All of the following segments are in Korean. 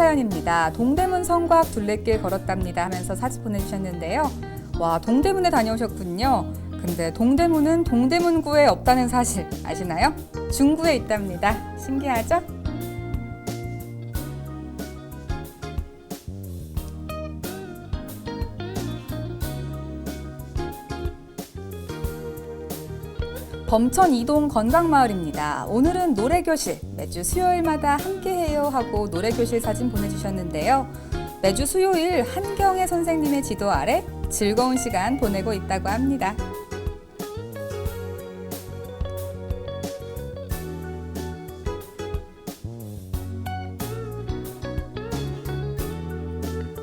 사연입니다. 동대문 성곽 둘레길 걸었답니다 하면서 사진 보내주셨는데요. 와, 동대문에 다녀오셨군요. 근데 동대문은 동대문구에 없다는 사실 아시나요? 중구에 있답니다. 신기하죠? 범천 이동 건강마을입니다. 오늘은 노래교실 매주 수요일마다 함께 해요 하고 노래교실 사진 보내주셨는데요. 매주 수요일 한경애 선생님의 지도 아래 즐거운 시간 보내고 있다고 합니다.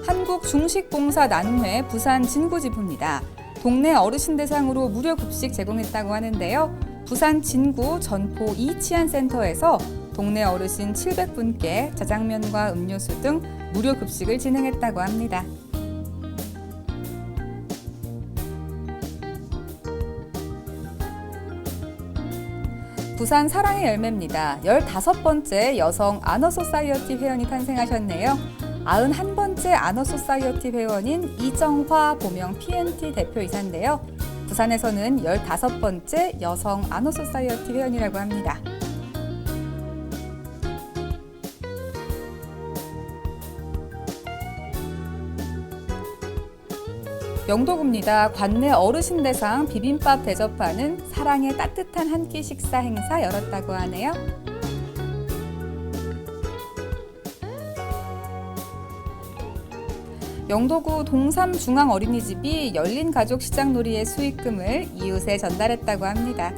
한국중식봉사 난회 부산 진구지부입니다. 동네 어르신 대상으로 무료 급식 제공했다고 하는데요. 부산 진구 전포 이치안센터에서 동네 어르신 700분께 자장면과 음료수 등 무료 급식을 진행했다고 합니다. 부산 사랑의 열매입니다. 15번째 여성 아너소사이어티 회원이 탄생하셨네요. 91번째 아너소사이어티 회원인 이정화 보명 PNT 대표이사인데요. 부산에서는 15번째 여성 아너소사이어티 회원이라고 합니다. 영도구입니다. 관내 어르신 대상 비빔밥 대접하는 사랑의 따뜻한 한 끼 식사 행사 열었다고 하네요. 영도구 동삼중앙 어린이집이 열린 가족 시장 놀이의 수익금을 이웃에 전달했다고 합니다.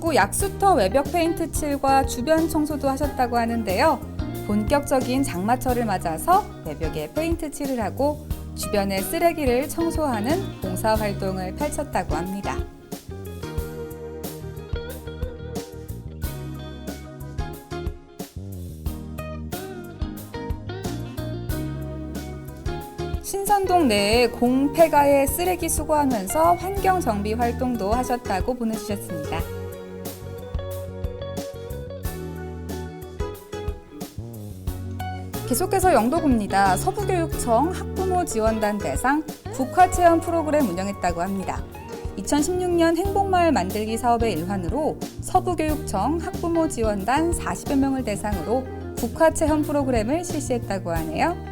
도구 약수터 외벽 페인트 칠과 주변 청소도 하셨다고 하는데요. 본격적인 장마철을 맞아서 외벽에 페인트 칠을 하고 주변의 쓰레기를 청소하는 봉사 활동을 펼쳤다고 합니다. 신선동 내에 공폐가의 쓰레기 수거하면서 환경 정비 활동도 하셨다고 보내주셨습니다. 계속해서 영도구입니다. 서부교육청 학부모 지원단 대상 국화 체험 프로그램 운영했다고 합니다. 2016년 행복마을 만들기 사업의 일환으로 서부교육청 학부모 지원단 40여 명을 대상으로 국화 체험 프로그램을 실시했다고 하네요.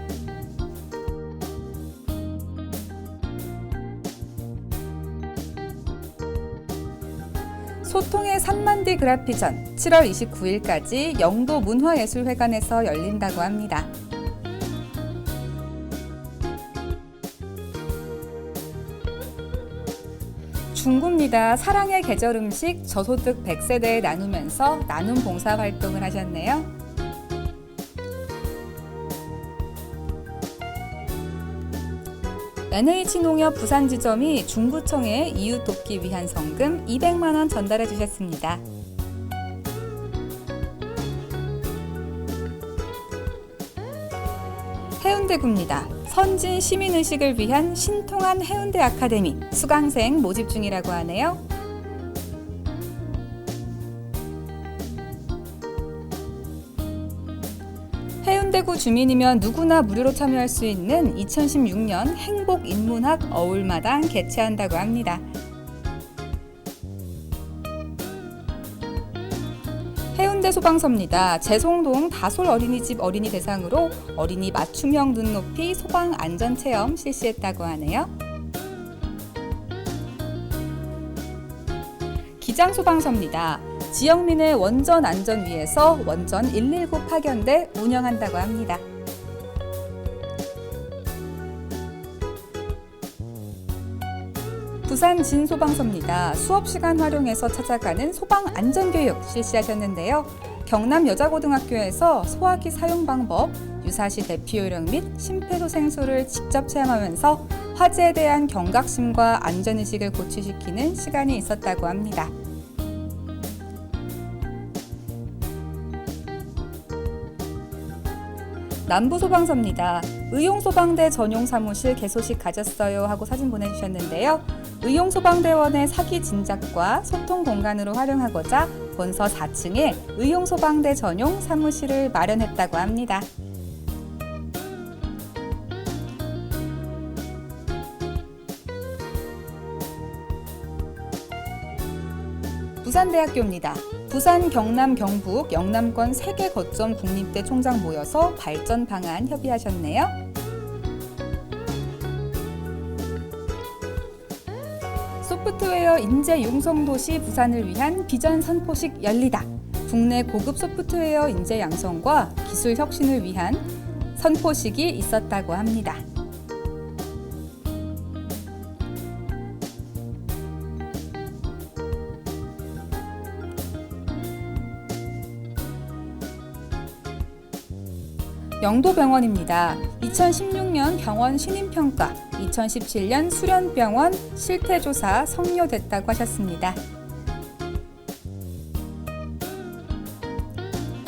소통의 3만디 그라피전 7월 29일까지 영도 문화예술회관에서 열린다고 합니다. 중구입니다. 사랑의 계절 음식 저소득 100세대에 나누면서 나눔 봉사 활동을 하셨네요. NH농협 부산지점이 중구청에 이웃 돕기 위한 성금 200만 원 전달해 주셨습니다. 해운대구입니다. 선진 시민의식을 위한 신통한 해운대 아카데미 수강생 모집 중이라고 하네요. 해운대구 주민이면 누구나 무료로 참여할 수 있는 2016년 행복 인문학 어울마당 개최한다고 합니다. 해운대 소방서입니다. 재송동 다솔 어린이집 어린이 대상으로 어린이 맞춤형 눈높이 소방 안전 체험 실시했다고 하네요. 기장 소방서입니다. 지역민의 원전 안전 위해서 원전 119 파견대 운영한다고 합니다. 부산 진소방서입니다. 수업 시간 활용해서 찾아가는 소방 안전 교육 실시하셨는데요. 경남 여자고등학교에서 소화기 사용 방법, 유사시 대피 요령 및 심폐소생술을 직접 체험하면서 화재에 대한 경각심과 안전의식을 고취시키는 시간이 있었다고 합니다. 남부소방서입니다. 의용소방대 전용 사무실 개소식 가졌어요 하고 사진 보내주셨는데요. 의용소방대원의 사기 진작과 소통 공간으로 활용하고자 본서 4층에 의용소방대 전용 사무실을 마련했다고 합니다. 부산대학교입니다. 부산, 경남, 경북, 영남권 3개 거점 국립대 총장 모여서 발전 방안 협의하셨네요. 소프트웨어 인재 융성도시 부산을 위한 비전 선포식 열리다. 국내 고급 소프트웨어 인재 양성과 기술 혁신을 위한 선포식이 있었다고 합니다. 영도병원입니다. 2016년 병원 신임평가, 2017년 수련병원 실태조사 성료됐다고 하셨습니다.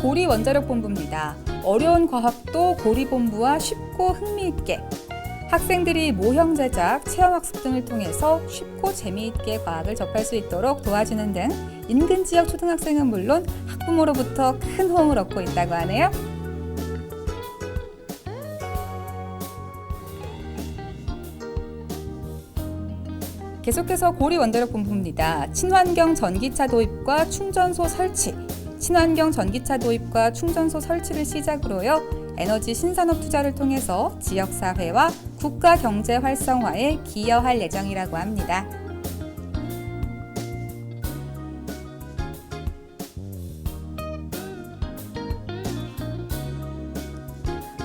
고리 원자력 본부입니다. 어려운 과학도 고리 본부와 쉽고 흥미있게 학생들이 모형 제작, 체험 학습 등을 통해서 쉽고 재미있게 과학을 접할 수 있도록 도와주는 등 인근 지역 초등학생은 물론 학부모로부터 큰 호응을 얻고 있다고 하네요. 계속해서 고리 원자력 본부입니다. 친환경 전기차 도입과 충전소 설치, 친환경 전기차 도입과 충전소 설치를 시작으로요. 에너지 신산업 투자를 통해서 지역 사회와 국가 경제 활성화에 기여할 예정이라고 합니다.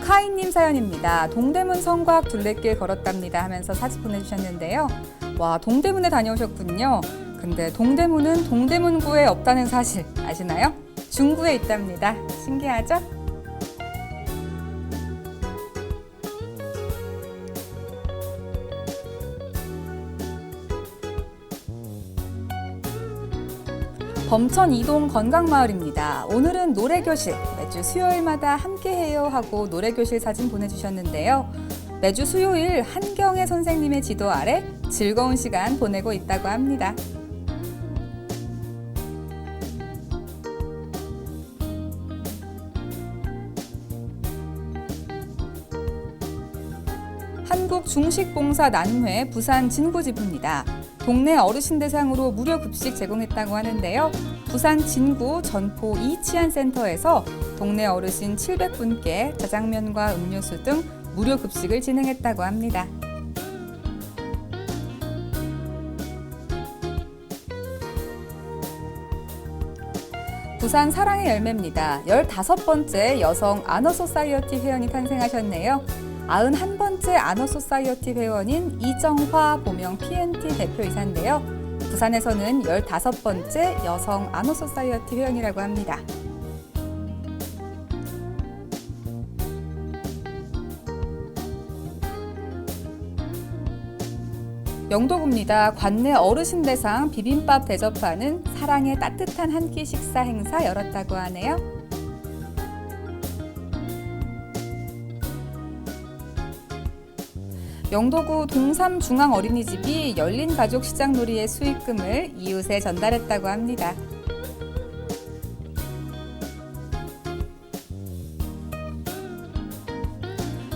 카이님 사연입니다. 동대문 성곽 둘레길 걸었답니다 하면서 사진 보내주셨는데요. 와, 동대문에 다녀오셨군요. 근데 동대문은 동대문구에 없다는 사실 아시나요? 중구에 있답니다. 신기하죠? 범천 이동 건강마을입니다. 오늘은 노래교실 매주 수요일마다 함께해요 하고 노래교실 사진 보내주셨는데요. 매주 수요일 한경애 선생님의 지도 아래 즐거운 시간 보내고 있다고 합니다. 한국 중식봉사 난회 부산 진구지부입니다. 동네 어르신 대상으로 무료 급식 제공했다고 하는데요. 부산 진구 전포 이치안센터에서 동네 어르신 700분께 자장면과 음료수 등 무료 급식을 진행했다고 합니다. 부산 사랑의 열매입니다. 15번째 여성 아너소사이어티 회원이 탄생하셨네요. 91번째 아너소사이어티 회원인 이정화 보명 PNT 대표이사인데요. 부산에서는 15번째 여성 아너소사이어티 회원이라고 합니다. 영도구입니다. 관내 어르신 대상 비빔밥 대접하는 사랑의 따뜻한 한 끼 식사 행사 열었다고 하네요. 영도구 동삼 중앙 어린이집이 열린 가족 시장 놀이의 수익금을 이웃에 전달했다고 합니다.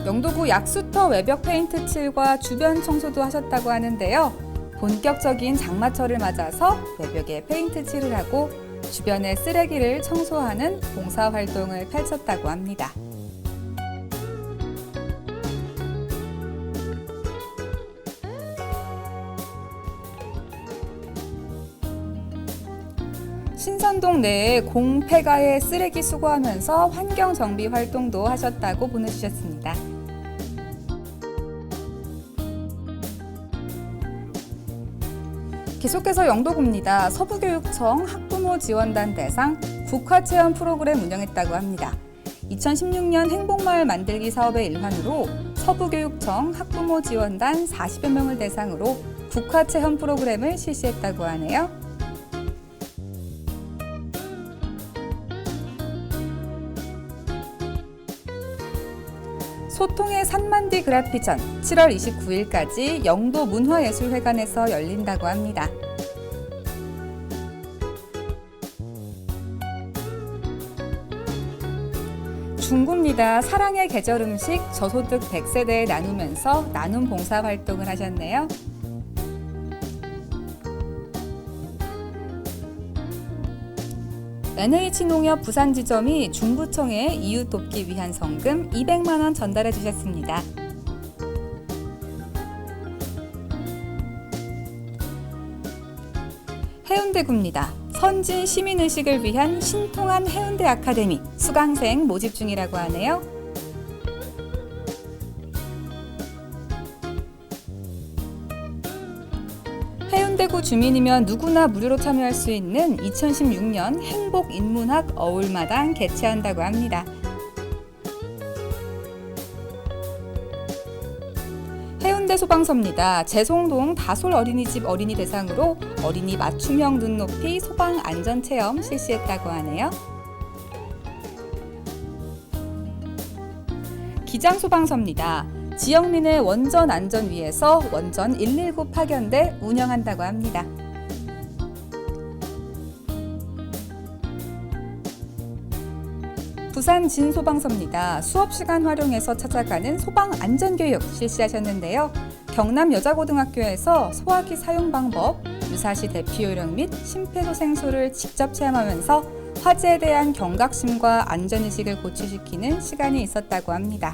영도구 약수터 외벽 페인트 칠과 주변 청소도 하셨다고 하는데요. 본격적인 장마철을 맞아서 외벽에 페인트 칠을 하고 주변의 쓰레기를 청소하는 봉사 활동을 펼쳤다고 합니다. 신선동 내에 공폐가의 쓰레기 수거하면서 환경 정비 활동도 하셨다고 보내주셨습니다. 계속해서 영도구입니다. 서부교육청 학부모 지원단 대상 국화 체험 프로그램 운영했다고 합니다. 2016년 행복마을 만들기 사업의 일환으로 서부교육청 학부모 지원단 40여 명을 대상으로 국화 체험 프로그램을 실시했다고 하네요. 소통의 산만디 그라피전 7월 29일까지 영도 문화예술회관에서 열린다고 합니다. 중구입니다. 사랑의 계절 음식 저소득 100세대에 나누면서 나눔 봉사 활동을 하셨네요. NH농협 부산지점이 중구청에 이웃 돕기 위한 성금 200만 원 전달해 주셨습니다. 해운대구입니다. 선진 시민의식을 위한 신통한 해운대 아카데미 수강생 모집 중이라고 하네요. 주민이면 누구나 무료로 참여할 수 있는 2016년 행복 인문학 어울마당 개최한다고 합니다. 해운대 소방서입니다. 재송동 다솔 어린이집 어린이 대상으로 어린이 맞춤형 눈높이 소방 안전 체험 실시했다고 하네요. 기장 소방서입니다. 지역민의 원전 안전 위해서 원전 119 파견대 운영한다고 합니다. 부산 진소방서입니다. 수업 시간 활용해서 찾아가는 소방 안전 교육 실시하셨는데요. 경남 여자고등학교에서 소화기 사용 방법, 유사시 대피 요령 및 심폐소생술을 직접 체험하면서 화재에 대한 경각심과 안전의식을 고취시키는 시간이 있었다고 합니다.